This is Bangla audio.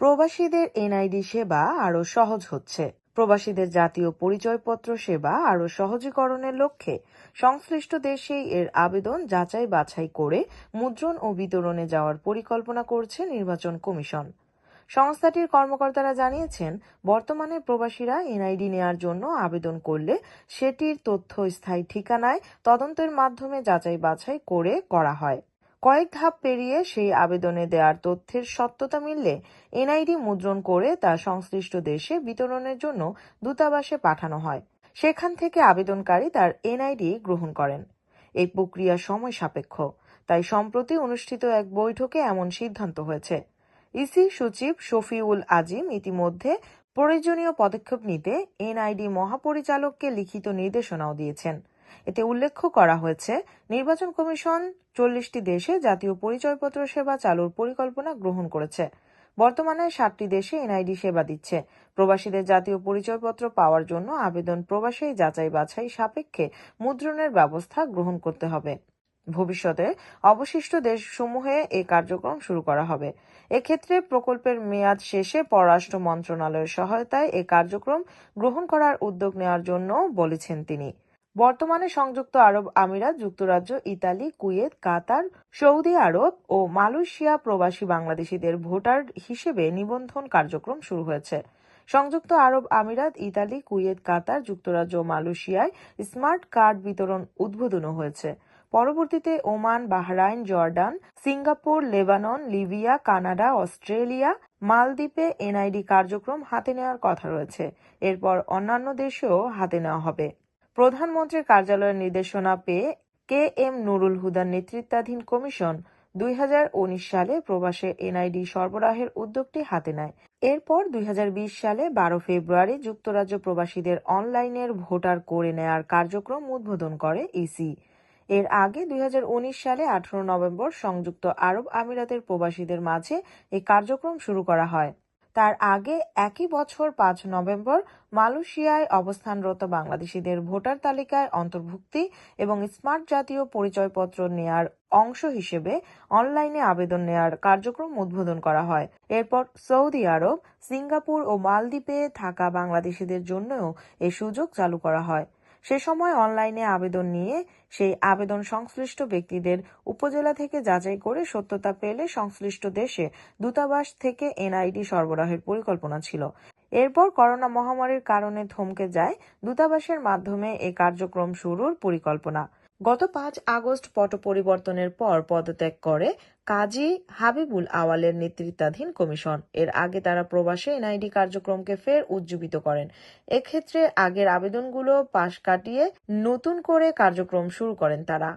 প্রবাসীদের এনআইডি সেবা আরও সহজ হচ্ছে। প্রবাসীদের জাতীয় পরিচয়পত্র সেবা আরও সহজীকরণের লক্ষ্যে সংশ্লিষ্ট দেশেই এর আবেদন যাচাই বাছাই করে মুদ্রণ ও বিতরণে যাওয়ার পরিকল্পনা করছে নির্বাচন কমিশন। সংস্থাটির কর্মকর্তারা জানিয়েছেন, বর্তমানে প্রবাসীরা এনআইডি নেয়ার জন্য আবেদন করলে সেটির তথ্য স্থায়ী ঠিকানায় তদন্তের মাধ্যমে যাচাই বাছাই করে করা হয়। কয়েক ধাপ পেরিয়ে সেই আবেদনে দেওয়ার তথ্যের সত্যতা মিললে এনআইডি মুদ্রণ করে তা সংশ্লিষ্ট দেশে বিতরণের জন্য দূতাবাসে পাঠানো হয়। সেখান থেকে আবেদনকারী তার এনআইডি গ্রহণ করেন। এই প্রক্রিয়া সময় সাপেক্ষ, তাই সম্প্রতি অনুষ্ঠিত এক বৈঠকে এমন সিদ্ধান্ত হয়েছে। ইসি সচিব শফিউল আজিম ইতিমধ্যে প্রয়োজনীয় পদক্ষেপ নিতে এনআইডি মহাপরিচালককে লিখিত নির্দেশনাও দিয়েছেন। এতে উল্লেখ করা হয়েছে, নির্বাচন কমিশন চল্লিশটি দেশে জাতীয় পরিচয়পত্র সেবা চালুর পরিকল্পনা গ্রহণ করেছে। বর্তমানে সাতটি দেশে এনআইডি সেবা দিচ্ছে। প্রবাসীদের জাতীয় পরিচয়পত্র পাওয়ার জন্য আবেদন প্রবাসী যাচাই বাছাই সাপেক্ষে মুদ্রণের ব্যবস্থা গ্রহণ করতে হবে। ভবিষ্যতে অবশিষ্ট দেশসমূহে এ কার্যক্রম শুরু করা হবে। এক্ষেত্রে প্রকল্পের মেয়াদ শেষে পররাষ্ট্র মন্ত্রণালয়ের সহায়তায় এ কার্যক্রম গ্রহণ করার উদ্যোগ নেওয়ার জন্য বলেছেন তিনি। বর্তমানে সংযুক্ত আরব আমিরাত, যুক্তরাজ্য, Italy, Kuwait, Qatar, Saudi Arab ও মালয়েশিয়া প্রবাসী বাংলাদেশিদের ভোটার হিসেবে নিবন্ধন কার্যক্রম শুরু হয়েছে। সংযুক্ত আরব আমিরাত, ইতালি, কুয়েত, কাতার, যুক্তরাজ্য ও মালয়েশিয়ায় স্মার্ট কার্ড বিতরণ উদ্বোধনও হয়েছে। পরবর্তীতে Oman, Bahrain, Jordan, Singapore, Lebanon, Libya, Canada, Australia, মালদ্বীপে এনআইডি কার্যক্রম হাতে নেওয়ার কথা রয়েছে। এরপর অন্যান্য দেশেও হাতে নেওয়া হবে। প্রধানমন্ত্রীর কার্যালয়ের নির্দেশনা পেয়ে কে এম নুরুল হুদার নেতৃত্বাধীন কমিশন দুই হাজার উনিশ সালে প্রবাসে এনআইডি সরবরাহের উদ্যোগটি হাতে নেয়। এরপর দুই হাজার বিশ সালে বারো ফেব্রুয়ারি যুক্তরাজ্য প্রবাসীদের অনলাইনের ভোটার করে নেয়ার কার্যক্রম উদ্বোধন করে ইসি। এর আগে দুই হাজার উনিশ সালে আঠারো নভেম্বর সংযুক্ত আরব আমিরাতের প্রবাসীদের মাঝে এই কার্যক্রম শুরু করা হয়। তার আগে একই বছর পাঁচ নভেম্বর মালয়েশিয়ায় অবস্থানরত বাংলাদেশিদের ভোটার তালিকায় অন্তর্ভুক্তি এবং স্মার্ট জাতীয় পরিচয়পত্র নেয়ার অংশ হিসেবে অনলাইনে আবেদন নেয়ার কার্যক্রম উদ্বোধন করা হয়। এরপর সৌদি আরব, সিঙ্গাপুর ও মালদ্বীপে থাকা বাংলাদেশিদের জন্যও এ সুযোগ চালু করা হয়। সে সময় অনলাইনে আবেদন নিয়ে সেই আবেদন সংশ্লিষ্ট ব্যক্তিদের উপজেলা থেকে যাচাই করে সত্যতা পেলে সংশ্লিষ্ট দেশে দূতাবাস থেকে এনআইডি সরবরাহের পরিকল্পনা ছিল। এরপর করোনা মহামারীর কারণে থমকে যায় দূতাবাসের মাধ্যমে এ কার্যক্রম শুরুর পরিকল্পনা। গত পাঁচ আগস্ট পট পরিবর্তনের পর পদত্যাগ করে কাজী হাবিবুল আওয়ালের নেতৃত্বাধীন কমিশন। এর আগে তারা প্রবাসে এনআইডি কার্যক্রমকে ফের উজ্জীবিত করেন। এক্ষেত্রে আগের আবেদনগুলো পাশ কাটিয়ে নতুন করে কার্যক্রম শুরু করেন তারা।